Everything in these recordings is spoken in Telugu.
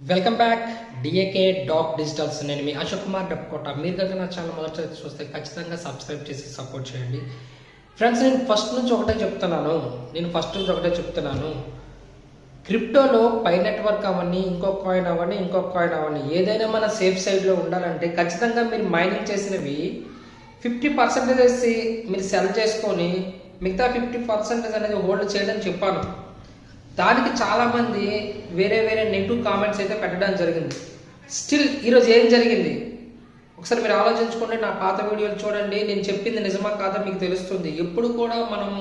Welcome back DAK doc digitals నేను మీ అశోక్ కుమార్ డప్కోట మీరు కనుక నా ఛానల్ మొదటి చూస్తే ఖచ్చితంగా సబ్స్క్రైబ్ చేసి సపోర్ట్ చేయండి. ఫ్రెండ్స్ నేను ఫస్ట్ నుంచి ఒకటే చెప్తున్నాను. నేను ఫస్ట్ నుంచి ఒకటే చెప్తున్నాను. క్రిప్టోలో పై నెట్వర్క్ అవన్నీ ఇంకొక కాయిన్ అవన్నీ ఇంకొక కాయిన్ అవన్నీ ఏదైనా మన సేఫ్ సైడ్లో ఉండాలంటే ఖచ్చితంగా మీరు మైనింగ్ చేసినవి ఫిఫ్టీ పర్సెంటేజ్ వేసి మీరు సెల్ చేసుకొని మిగతా ఫిఫ్టీ పర్సెంటేజ్ అనేది హోల్డ్ చేయడం చెప్పాను. దానికి చాలామంది వేరే వేరే నెగిటివ్ కామెంట్స్ అయితే పెట్టడం జరిగింది. స్టిల్ ఈరోజు ఏం జరిగింది? ఒకసారి మీరు ఆలోచించుకోండి నా పాత వీడియోలు చూడండి. నేను చెప్పింది నిజమా కాదా మీకు తెలుస్తుంది. ఎప్పుడు కూడా మనము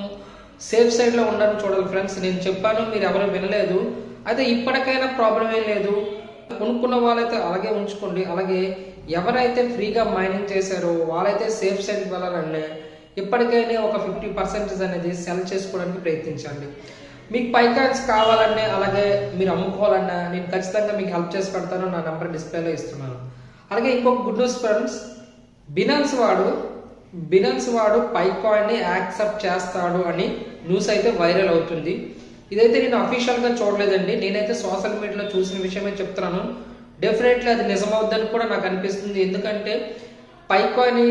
సేఫ్ సైడ్లో ఉండాలని చూడాలి ఫ్రెండ్స్. నేను చెప్పాను మీరు ఎవరు వినలేదు. అయితే ఇప్పటికైనా ప్రాబ్లం ఏం లేదు. కొనుక్కున్న వాళ్ళైతే అలాగే ఉంచుకోండి. అలాగే ఎవరైతే ఫ్రీగా మైనింగ్ చేశారో వాళ్ళైతే సేఫ్ సైడ్కి వెళ్ళాలంటే ఇప్పటికైనా ఒక ఫిఫ్టీ పర్సెంటేజ్ అనేది సెల్ చేసుకోవడానికి ప్రయత్నించండి. మీకు పైకాన్స్ కావాలన్నా అలాగే మీరు అమ్ముకోవాలన్నా నేను ఖచ్చితంగా మీకు హెల్ప్ చేసి పెడతాను నా నెంబర్ డిస్ప్లేలో ఇస్తున్నాను. అలాగే ఇంకొక గుడ్ న్యూస్ ఫ్రెండ్స్ బినాన్స్ వాడు బినాన్స్ వాడు పైకాయిన్ని యాక్సెప్ట్ చేస్తాడు అని న్యూస్ అయితే వైరల్ అవుతుంది. ఇదైతే నేను అఫీషియల్గా చూడలేదండి. నేనైతే సోషల్ మీడియాలో చూసిన విషయమే చెప్తున్నాను. డెఫినెట్లీ అది నిజమవుద్దని కూడా నాకు అనిపిస్తుంది. ఎందుకంటే పైకాయిన్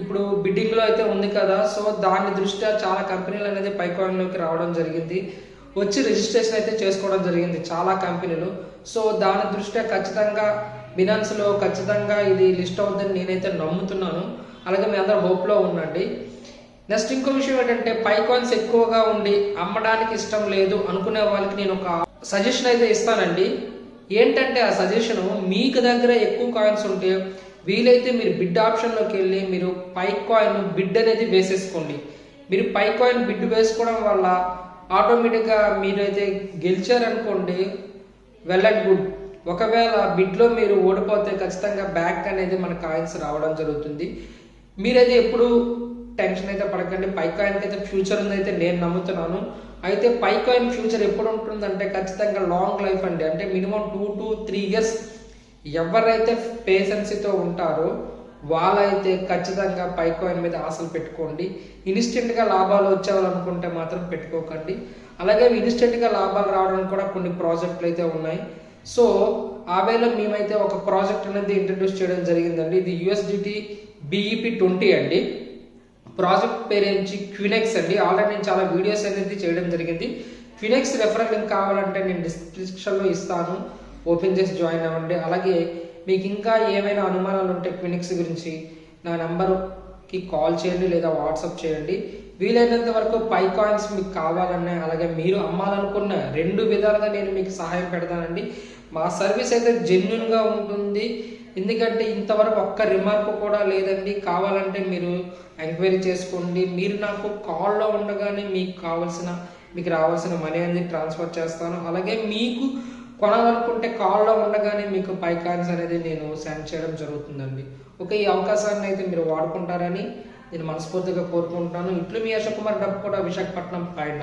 ఇప్పుడు బిడ్డింగ్లో అయితే ఉంది కదా సో దాని దృష్ట్యా చాలా కంపెనీలు అనేది పైకాయిన్లోకి రావడం జరిగింది. వచ్చి రిజిస్ట్రేషన్ అయితే చేసుకోవడం జరిగింది చాలా కంపెనీలు. సో దాని దృష్ట్యా ఖచ్చితంగా బినాన్స్లో ఖచ్చితంగా ఇది లిస్ట్ అవుతుందని నేనైతే నమ్ముతున్నాను. అలాగే మీ అందరూ హోప్లో ఉండండి. నెక్స్ట్ ఇంకో విషయం ఏంటంటే పైకాయిన్స్ ఎక్కువగా ఉండి అమ్మడానికి ఇష్టం లేదు అనుకునే వాళ్ళకి నేను ఒక సజెషన్ అయితే ఇస్తానండి. ఏంటంటే ఆ సజెషన్ మీకు దగ్గర ఎక్కువ కాయిన్స్ ఉంటే వీలైతే మీరు బిడ్ ఆప్షన్లోకి వెళ్ళి మీరు పై కాయిన్ బిడ్ అనేది వేసేసుకోండి. మీరు పై కాయిన్ బిడ్ వేసుకోవడం వల్ల ఆటోమేటిక్గా మీరైతే గెలిచారనుకోండి వెల్ అండ్ గుడ్ ఒకవేళ బిడ్లో మీరు ఓడిపోతే ఖచ్చితంగా బ్యాక్ అనేది మన కాయిన్స్ రావడం జరుగుతుంది. మీరైతే ఎప్పుడు టెన్షన్ అయితే పడకండి. పై కాయిన్కి అయితే ఫ్యూచర్ ఉందైతే నేను నమ్ముతున్నాను. అయితే పై కాయిన్ ఫ్యూచర్ ఎప్పుడు ఉంటుందంటే ఖచ్చితంగా లాంగ్ లైఫ్ అండి. అంటే minimum two to three years ఎవరైతే పేషెన్సీతో ఉంటారో వాళ్ళైతే ఖచ్చితంగా పై కాయిన్ మీద ఆశలు పెట్టుకోండి. ఇన్స్టెంట్గా లాభాలు వచ్చేవాలనుకుంటే మాత్రం పెట్టుకోకండి. అలాగే ఇన్స్టెంట్గా లాభాలు రావడానికి కూడా కొన్ని ప్రాజెక్టులు అయితే ఉన్నాయి. సో ఆ వేళ మేమైతే ఒక ప్రాజెక్ట్ అనేది ఇంట్రడ్యూస్ చేయడం జరిగిందండి. ఇది యుఎస్డిటి బిఈపి ట్వంటీ అండి. ప్రాజెక్ట్ పేరు ఏంచి క్వినెక్స్ అండి. ఆల్రెడీ నేను చాలా వీడియోస్ అనేది చేయడం జరిగింది. క్వినెక్స్ రెఫరల్ లింక్ కావాలంటే నేను డిస్క్రిప్షన్లో ఇస్తాను. ఓపెన్ చేసి జాయిన్ అవ్వండి. అలాగే మీకు ఇంకా ఏమైనా అనుమానాలు ఉంటే క్లినిక్స్ గురించి నా నెంబర్కి కాల్ చేయండి లేదా వాట్సాప్ చేయండి. వీలైనంత వరకు పై కాయిన్స్ మీకు కావాలన్నా అలాగే మీరు అమ్మాలనుకున్న రెండు విధాలుగా నేను మీకు సహాయం పెడతానండి. మా సర్వీస్ అయితే జెన్యున్గా ఉంటుంది. ఎందుకంటే ఇంతవరకు ఒక్క రిమార్క్ కూడా లేదండి. కావాలంటే మీరు ఎంక్వైరీ చేసుకోండి. మీరు నాకు కాల్లో ఉండగానే మీకు కావాల్సిన మీకు రావాల్సిన మనీ అనేది ట్రాన్స్ఫర్ చేస్తాను. అలాగే మీకు కొనాలనుకుంటే కాల్లో ఉండగానే మీకు పై కాయిన్స్ అనేది నేను సెండ్ చేయడం జరుగుతుందండి. ఓకే ఈ అవకాశాన్ని అయితే మీరు వాడుకుంటారని నేను మనస్ఫూర్తిగా కోరుకుంటున్నాను ఇట్లు మీ అశోక్ కుమార్ డబ్బు కూడా విశాఖపట్నం పైన.